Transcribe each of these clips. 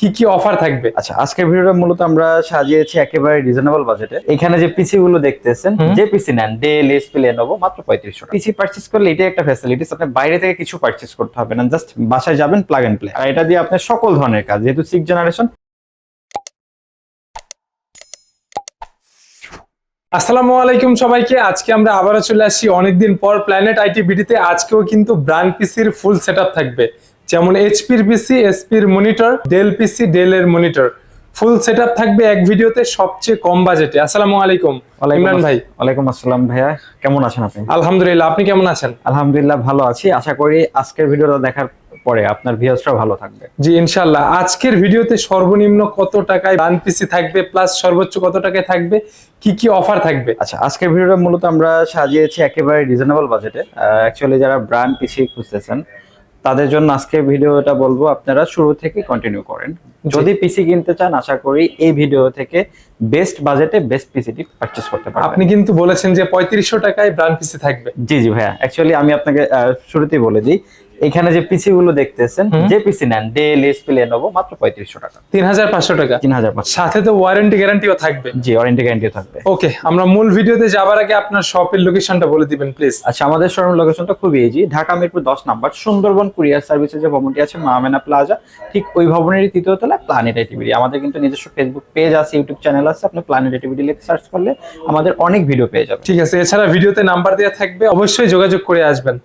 কি কি অফার থাকবে? আচ্ছা আজকের ভিডিওটা মূলত আমরা সাজিয়েছি একেবারে রিজনেবল বাজেটে এখানে যে পিসি গুলো দেখতেছেন যে পিসি নেন ডেল এসপি লেনোভো মাত্র পঁয়ত্রিশশো পিসি পার্চেস করলে এটাই একটা ফ্যাসিলিটিস আপনি বাইরে থেকে কিছু পার্চেস করতে হবে না জাস্ট বাসায় যাবেন প্লাগ এন্ড প্লে আর এটা দিয়ে আপনি সকল ধরনের কাজ যেহেতু সিক্স জেনারেশন আসসালামু আলাইকুম সবাইকে আজকে আমরা আবারও চলে আসছি অনেকদিন পর প্ল্যানেট আইটি বিডিতে আজকেও কিন্তু ব্র্যান্ড পিসির ফুল সেটআপ থাকবে। যেমন এইচপির পিসি এসপির মনিটর ডেল পিসি ডেল এর মনিটর ফুল সেটআপ থাকবে এক ভিডিওতে সবচেয়ে কম বাজেটে আসসালামু আলাইকুম ইমরান ভাই। ওয়ালাইকুম আসসালাম ভাইয়া। কেমন আছেন আপনি? আলহামদুলিল্লাহ আপনি কেমন আছেন? আলহামদুলিল্লাহ ভালো আছি। আশা করি আজকের ভিডিওটা দেখার পরে আপনার ভিউসটাও ভালো থাকবে। জি ইনশাল্লাহ আজকের ভিডিওতে সর্বনিম্ন কত টাকায় ব্র্যান্ড পিসি থাকবে প্লাস সর্বোচ্চ কত টাকায় থাকবে কি কি অফার থাকবে? আচ্ছা আজকের ভিডিওটা মূলত আমরা সাজিয়েছি একেবারে রিজনেবল বাজেটে অ্যাকচুয়ালি যারা ব্র্যান্ড পিসি খুঁজতেছেন তাদের জন্য আজকে ভিডিওটা বলব আপনারা শুরু থেকে কন্টিনিউ করেন। যদি পিসি কিনতে চান আশা করি এই ভিডিও থেকে বেস্ট বাজেটে বেস্ট পিসিটি পারচেস করতে পারবেন। আপনি কিন্তু বলেছেন যে পঁয়ত্রিশশো টাকায় ব্র্যান্ড পিসি থাকবে। জি জি ভাইয়া। অ্যাকচুয়ালি আমি আপনাকে শুরুতেই বলে দিই এখানে যে পিসি গুলো দেখতেছেন যে পিসি নেন ডেল এসপি লেনোভো মাত্র পঁয়ত্রিশশো টাকা। তিন হাজার পাঁচশো টাকা? তিন হাজার পাঁচশো। সাথে তো ওয়ারেন্টি গ্যারান্টিও থাকবে। জি ওয়ারেন্টি গ্যারান্টি থাকবে। ওকে আমরা মূল ভিডিওতে যাবার আগে আপনার শপের লোকেশনটা বলে দিবেন প্লিজ আচ্ছা আমাদের শোরুম লোকেশনটা খুবই ইজি ঢাকা মিরপুর দশ নাম্বার সুন্দরবন কুরিয়ার সার্ভিসের যে ভবনটি আছে মামেনা প্লাজা ঠিক ওই ভবনেরই তৃতীয় তলায় প্ল্যানেট টিভি আমাদের কিন্তু নিজস্ব ফেসবুক পেজ আছে ইউটিউব চ্যানেল আছে আপনি প্ল্যানেট টিভি লিখে সার্চ করলে আমাদের অনেক ভিডিও পেয়ে যাবেন। ঠিক আছে এছাড়া ভিডিওতে নাম্বার দেওয়া থাকবে অবশ্যই যোগাযোগ করে আসবেন।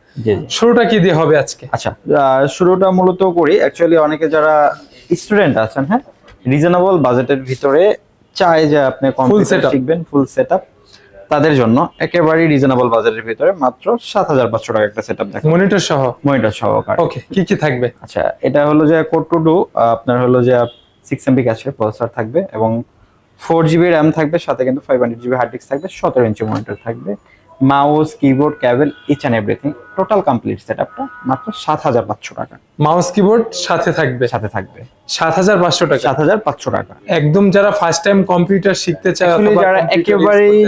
শুরুটা কি দিয়ে হবে আজকে? আচ্ছা আহ, শুরুটা মূলত করি। অ্যাকচুয়ালি অনেকে যারা স্টুডেন্ট আছেন হ্যাঁ রিজনেবল বাজেটের ভিতরে চায় যে আপনি কম্পিউটার। শিখবেন ফুল সেটআপ তাদের জন্য একেবারেই রিজনেবল বাজেটের ভিতরে মাত্র সাত হাজার পাঁচশো টাকা একটা সেটআপ দেখেন মনিটর সহ? মনিটর সহকারে ওকে কি কি থাকবে? আচ্ছা এটা হলো যে কোড টু ডু আপনার হলো যে সিক্স এমবি ক্যাশের প্রসেসর থাকবে এবং ফোর জিবি র্যাম থাকবে সাথে কিন্তু five hundred GB hard disk থাকবে সতেরো ইঞ্চি মনিটর থাকবে। Mouse keyboard cable each and everything total complete set আপটা মাত্র সাত হাজার পাঁচশো টাকা। মাউস কিবোর্ড সাথে থাকবে? সাথে থাকবে। সাত হাজার পাঁচশো টাকা? সাত হাজার পাঁচশো টাকা। একদম যারা ফার্স্ট টাইম কম্পিউটার শিখতে চায় যারা একেবারেই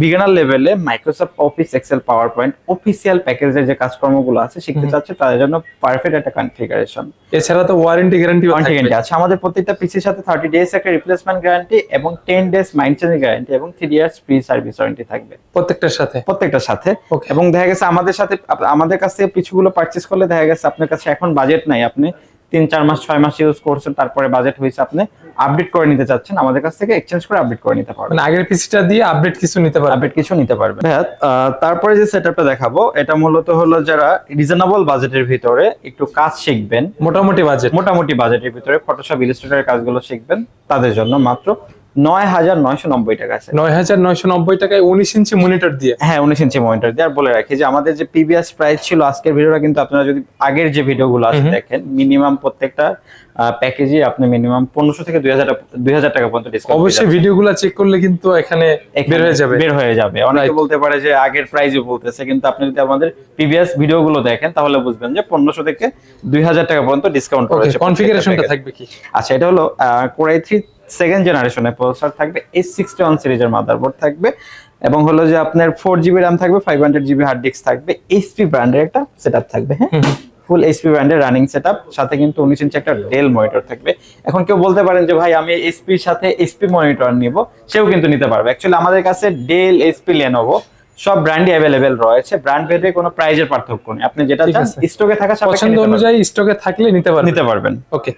বিগিনার লেভেলে Microsoft Office Excel PowerPoint official প্যাকেজের যে কাজকর্মগুলো আছে শিখতে চাচ্ছে তাদের জন্য পারফেক্ট একটা কনফিগারেশন এছাড়া তো ওয়ারেন্টি গ্যারান্টি ওয়ারেন্টি গ্যারান্টি আছে। আমাদের প্রত্যেকটা পিসির সাথে থার্টি ডেজ একটা রিপ্লেসমেন্ট গ্যারান্টি এবং ten days mind change guarantee এবং three years free service warranty থাকবে। প্রত্যেকটার সাথে? প্রত্যেকটার সাথে। এবং দেখা গেছে আমাদের সাথে আমাদের কাছ থেকে পিছুগুলো পারচেস করলে দেখা গেছে আপনার কাছে এখন বাজেট নাই। আপনি তিন চার মাস ছয় মাস ইউজ করছেন তারপরে বাজেট হয়েছে আপনি আপডেট করে নিতে চাচ্ছেন। আমাদের কাছ থেকে এক্সচেঞ্জ করে আপডেট করে নিতে পারবেন। মানে আগের পিসিটা দিয়ে আপডেট কিছু নিতে পারবে আপডেট কিছু নিতে পারবেন। আহ, তারপরে যে সেটআপটা দেখাবো এটা মূলত হলো যারা রিজনেবল বাজেটের ভিতরে একটু কাজ শিখবেন মোটামুটি বাজেট মোটামুটি বাজেটের ভিতরে ফটোশপ ইলাস্ট্রেটরের কাজগুলো শিখবেন তাদের জন্য মাত্র নয় হাজার নয়শো নব্বই টাকা আছে। নয় হাজার নয়শো নব্বই টাকায় উনিশ ইঞ্চি মনিটর দিয়ে? হ্যাঁ উনিশ ইঞ্চি মনিটর দিয়ে। আর বলে রাখি যে আমাদের যে প্রিভিয়াস প্রাইস ছিল আজকের ভিডিওটা কিন্তু আপনারা যদি আগের যে ভিডিওগুলো আছে দেখেন মিনিমাম প্রত্যেকটা প্যাকেজে আপনি মিনিমাম পনেরোশো থেকে দুই হাজার দুই হাজার টাকা পর্যন্ত ডিসকাউন্ট অবশ্যই ভিডিওগুলো চেক করলে কিন্তু এখানে বের হয়ে যাবে। বের হয়ে যাবে। অনেকে বলতে পারে যে আগের প্রাইসও বলতেছে কিন্তু আপনি যদি আমাদের প্রিভিয়াস ভিডিওগুলো দেখেন তাহলে বুঝবেন যে পনেরোশো থেকে দুই হাজার টাকা পর্যন্ত ডিসকাউন্ট ওকে রয়েছে কনফিগারেশনটা থাকবে কি? আচ্ছা এটা হলো কোরাই থ্রি সেকেন্ড জেনারেশনের প্রসেসর থাকবে এইচ সিক্সটি ওয়ান সিরিজের মাদারবোর্ড থাকবে এবং হলো যে আপনার ফোর জিবি র্যাম থাকবে five hundred GB hard disk থাকবে এইচপি ব্র্যান্ডের একটা সেট থাকবে হ্যাঁ। ফুল এইচপি ব্র্যান্ডের রানিং সেট সাথে কিন্তু উনিশ ইঞ্চি একটা ডেল মনিটর থাকবে। এখন কেউ বলতে পারেন যে ভাই আমি এইচপির সাথে এইচপি মনিটর নিব। সেও কিন্তু নিতে পারবে। অ্যাকচুয়ালি আমাদের কাছে ডেল এইচপি লেনোভো সব ব্র্যান্ডই অ্যাভেলেবেল রয়েছে। ব্র্যান্ড ভেদে কোনো প্রাইজের পার্থক্য নেই। আপনি যেটা চান। স্টকে থাকা পছন্দ অনুযায়ী স্টকে থাকলে নিতে পারবে নিতে পারবেন। ওকে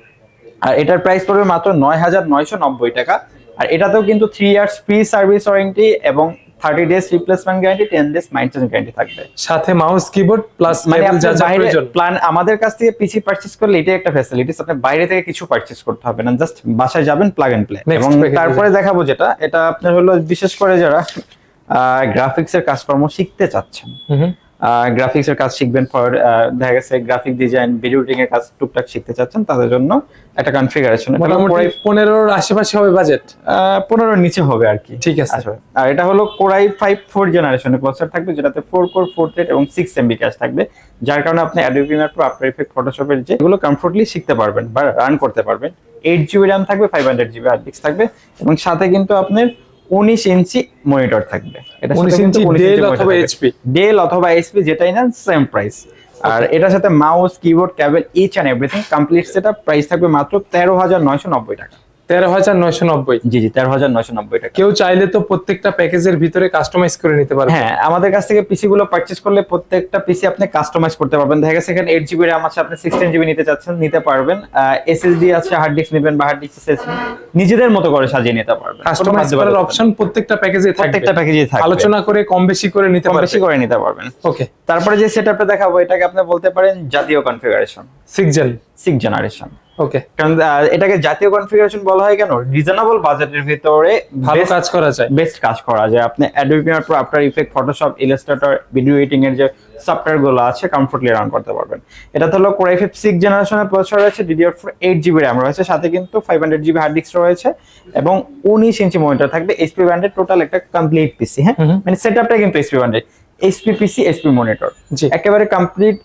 আর এটার প্রাইস পড়বে মাত্র নয় হাজার নয়শো নব্বই টাকা। আর এটাতেও কিন্তু three years free service warranty এবং thirty days replacement guarantee ten days maintenance guarantee থাকবে। সাথে মাউস কিবোর্ড প্লাস মানে আপনার বাইরে প্ল্যান আমাদের কাছ থেকে পিসি পারচেস করলে এটাই একটা ফ্যাসিলিটিস আপনি বাইরে থেকে কিছু পারচেস করতে হবে না জাস্ট বাসায় যাবেন প্লাগ এন্ড প্লে এবং তারপরে দেখাবো যেটা এটা আপনার হলো বিশেষ করে যারা গ্রাফিক্স এর কাজকর্ম শিখতে চাচ্ছেন। গ্রাফিক্স এর কাজ শিখবেন ফর দেখা গেছে গ্রাফিক ডিজাইন ভিডিও এডিটিং এর কাজ টুকটাক শিখতে চাচ্ছেন তাদের জন্য একটা কনফিগারেশন মোটামুটি পনেরোর আশেপাশে হবে বাজেট পনেরোর নিচে হবে আর কি। ঠিক আছে। আর এটা হলো কোরাই ফাইভ ফোর জেনারেশনের প্রসেসর থাকবে যেটাতে ফোর কোর ফোর থ্রেড এবং সিক্স এমবি ক্যাশ থাকবে যার কারণে আপনি Adobe Premiere Pro After Effect ফটোশপের যে এগুলো কমফোর্টলি শিখতে পারবেন বা রান করতে পারবেন। এইট জিবি র্যাম থাকবে five hundred GB hard disk থাকবে এবং সাথে কিন্তু আপনার উনিশ ইঞ্চি মনিটর থাকবে। এটা 19 ইঞ্চি Dell অথবা HP ডেল অথবা এইচপি যেটাই নেন সেম প্রাইস আর এটার সাথে mouse keyboard cable each and everything complete সেটা প্রাইস থাকবে মাত্র তেরো হাজার নয়শো নব্বই টাকা। তেরো হাজার নয়শো নব্বই। জি জি তেরো হাজার নয়শো নব্বই টাকা। কেউ চাইলে তো প্রত্যেকটা প্যাকেজের ভিতরে কাস্টমাইজ করে নিতে পারবে। হ্যাঁ আমাদের কাছ থেকে পিসি গুলো করলে প্রত্যেকটা পিসি আপনি কাস্টমাইজ করতে পারবেন। দেখা গেছে এখানে এইট জিবি র্যাম আছে আপনি সিক্সটিন জিবি নিতে চাচ্ছেন নিতে পারবেন। এসএসডি আছে হার্ড ডিস্ক নেবেন বা হার্ড ডিস্ক নিজেদের মতো করে সাজিয়ে নিতে পারবেন। কাস্টমাইজ করার অপশন প্রত্যেকটা প্যাকেজে থাকবে। প্রত্যেকটা প্যাকেজে থাকবে। আলোচনা করে কম বেশি করে নিতে বেশি করে নিতে পারবেন। ওকে তারপরে যে সেটআপটা দেখাবো এটাকে আপনি বলতে পারেন জাতীয় configuration six gen six generation okay কারণ এটাকে জাতীয় কনফিগারেশন বলা হয় কেন? রিজনেবল বাজেটের ভিতরে ভালো কাজ করা যায়। বেস্ট কাজ করা যায়। আপনি Adobe Pro After Effect Photoshop Illustrator video editing এর যে সফটওয়্যারগুলো আছে কমফোর্টলি রান করতে পারবেন। এটা হলো কোর i5 সিক্স জেনারেশনের প্রসেসর রয়েছে DDR four eight GB RAM রয়েছে সাথে কিন্তু five hundred GB hard disk রয়েছে এবং উনিশ ইঞ্চি মনিটর থাকবে এইচপি ব্র্যান্ডের টোটাল একটা কমপ্লিট পিসি হ্যাঁ। মানে সেটআপটা কিন্তু এইচপি ব্র্যান্ডের এইচপি এসপি মনিটর একেবারে কমপ্লিট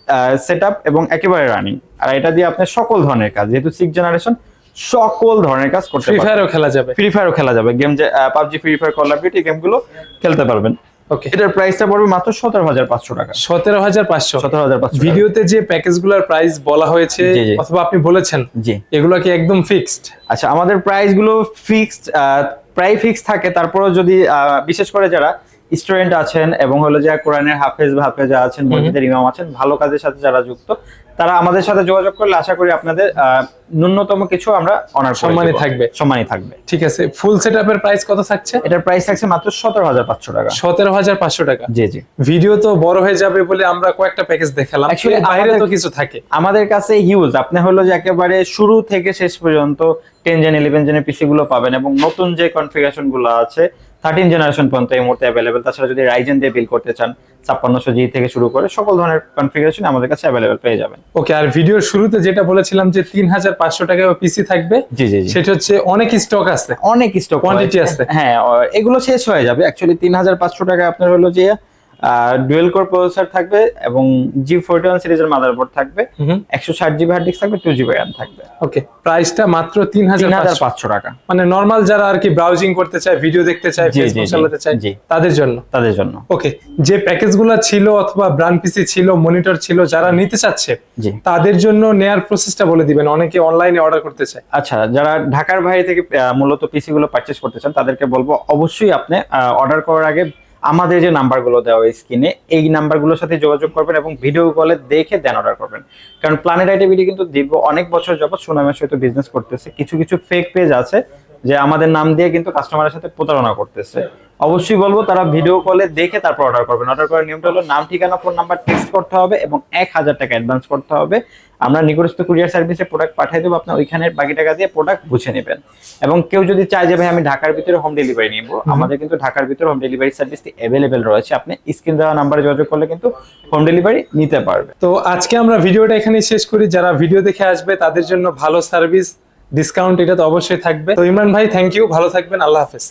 সেটআপ এবং একেবারে রানিং আর এটা দিয়ে আপনি সকল ধরনের কাজ যেহেতু সিক্স জেনারেশন সকল ধরনের কাজ করতে ফ্রি পারবেন। ফায়ারও খেলা যাবে। ফ্রি ফায়ারও খেলা যাবে। গেম যে PUBG free fire call of duty গেমগুলো খেলতে পারবেন। ওকে এটার প্রাইসটা পড়বে মাত্র সতেরো হাজার পাঁচশো টাকা। সতেরো হাজার পাঁচশো। সতেরো হাজার পাঁচশো ভিডিওতে যে প্যাকেজগুলোর প্রাইস বলা হয়েছে। অথবা আপনি বলেছেন জি। এগুলো কি একদম ফিক্সড আচ্ছা আমাদের প্রাইসগুলো ফিক্সড প্রায় ফিক্স থাকে। তারপরেও যদি বিশেষ করে যারা স্টুডেন্ট আছেন এবং হলো যে কোরআনের হাফেজ ভাফে যা আছেন মসজিদের ইমাম আছেন ভালো কাজের সাথে যারা যুক্ত তারা আমাদের সাথে যোগাযোগ করলে আশা করি আপনাদের আহ, ন্যূনতম কিছু আমরা অনার সম্মানী থাকবে। সম্মানই থাকবে। ঠিক আছে ফুল সেট আপের প্রাইস কত থাকছে? এটার প্রাইস থাকছে মাত্র সতেরো হাজার পাঁচশো টাকা। সতেরো হাজার পাঁচশো টাকা। জি জি। ভিডিও তো বড় হয়ে যাবে বলে আমরা কয়েকটা প্যাকেজ দেখালাম। বাইরে তো কিছু থাকে। আমাদের কাছে হিউজ আপনি হলো যে একেবারে শুরু থেকে শেষ পর্যন্ত টেন জেন ইলেভেন জেনের পিসি গুলো পাবেন এবং নতুন যে কনফিগারেশনগুলো আছে থার্টিন জেনারেশন পর্যন্ত এই মুহূর্তে অ্যাভেলেবেল তাছাড়া যদি রাইজেন দিয়ে বিল করতে চান ছাপ্পান্নশো জি থেকে শুরু করে সকল ধরনের কনফিগারেশন আমাদের কাছে অ্যাভেলেবেল পেয়ে যাবেন। ওকে আর ভিডিওর শুরুতে যেটা বলেছিলাম যে তিন হাজার পাঁচশো টাকা পিসি থাকবে। জি জি জি। সেটা হচ্ছে অনেক স্টক আছে। অনেক স্টক কোয়ান্টিটি আছে। হ্যাঁ এগুলো শেষ হয়ে যাবে। অ্যাকচুয়ালি তিন হাজার পাঁচশো টাকা আপনার হলো যে ডুয়েল কোর প্রসেসর থাকবে এবং জি ফোরটি ওয়ান সিরিজের মাদারবোর্ড থাকবে একশো ষাট জিবি হার্ড ডিস্ক থাকবে টু জিবি র্যাম থাকবে। ওকে প্রাইসটা মাত্র তিন হাজার পাঁচশো। টাকা। মানে নর্মাল যারা আর কি ব্রাউজিং করতে চায় ভিডিও দেখতে চায় ফেসবুক চালাতে চায়। তাদের জন্য? তাদের জন্য। ওকে যে প্যাকেজগুলো ছিল অথবা ব্র্যান্ড পিসি ছিল মনিটর ছিল যারা নিতে চাচ্ছে জি। তাদের জন্য নেয়ার প্রসেসটা বলে দিবেন। অনেকে অনলাইনে অর্ডার করতে চায়। আচ্ছা যারা ঢাকার বাইরে থেকে মূলত পিসি গুলো পারচেস করতে চান তাদেরকে বলব অবশ্যই আপনি অর্ডার করার আগে আমাদের যে নাম্বারগুলো দেওয়া হয় স্ক্রিনে, এই নাম্বারগুলোর সাথে যোগাযোগ করবেন এবং ভিডিও কলে দেখে দেন অর্ডার করবেন। কারণ প্ল্যানেট আইটিভিটি কিন্তু দীর্ঘ অনেক বছর যাবৎ সুনামের সহিত বিজনেস করতেছে, কিছু কিছু ফেক পেজ আছে। যে আমাদের নাম দিয়ে কিন্তু কাস্টমারের সাথে প্রতারণা করতেছে। অবশ্যই বলব তারা ভিডিও কলে দেখে তারপর অর্ডার করবেন। অর্ডার করার নিয়মটা হলো নাম ঠিকানা ফোন নাম্বার টেক্সট করতে হবে এবং এক হাজার টাকা অ্যাডভান্স করতে হবে। আমরা নিকটস্থ কুরিয়ার সার্ভিসে প্রোডাক্ট পাঠিয়ে দেবো আপনি ওইখানে বাকি টাকা দিয়ে প্রোডাক্ট বুঝে নেবেন। এবং কেউ যদি চায় যে ভাই আমি ঢাকার ভিতরে হোম ডেলিভারি নিব আমাদের কিন্তু ঢাকার ভিতরে হোম ডেলিভারি সার্ভিস অ্যাভেলেবেল রয়েছে। আপনি স্ক্রিন দেওয়া নাম্বারে যোগাযোগ করলে কিন্তু হোম ডেলিভারি নিতে পারবে। তো আজকে আমরা ভিডিওটা এখানেই শেষ করি। যারা ভিডিও দেখে আসবে তাদের জন্য ভালো সার্ভিস ডিসকাউন্ট এটা তো অবশ্যই থাকবে। তো ইমরান ভাই থ্যাংক ইউ ভালো থাকবেন আল্লাহ হাফেজ।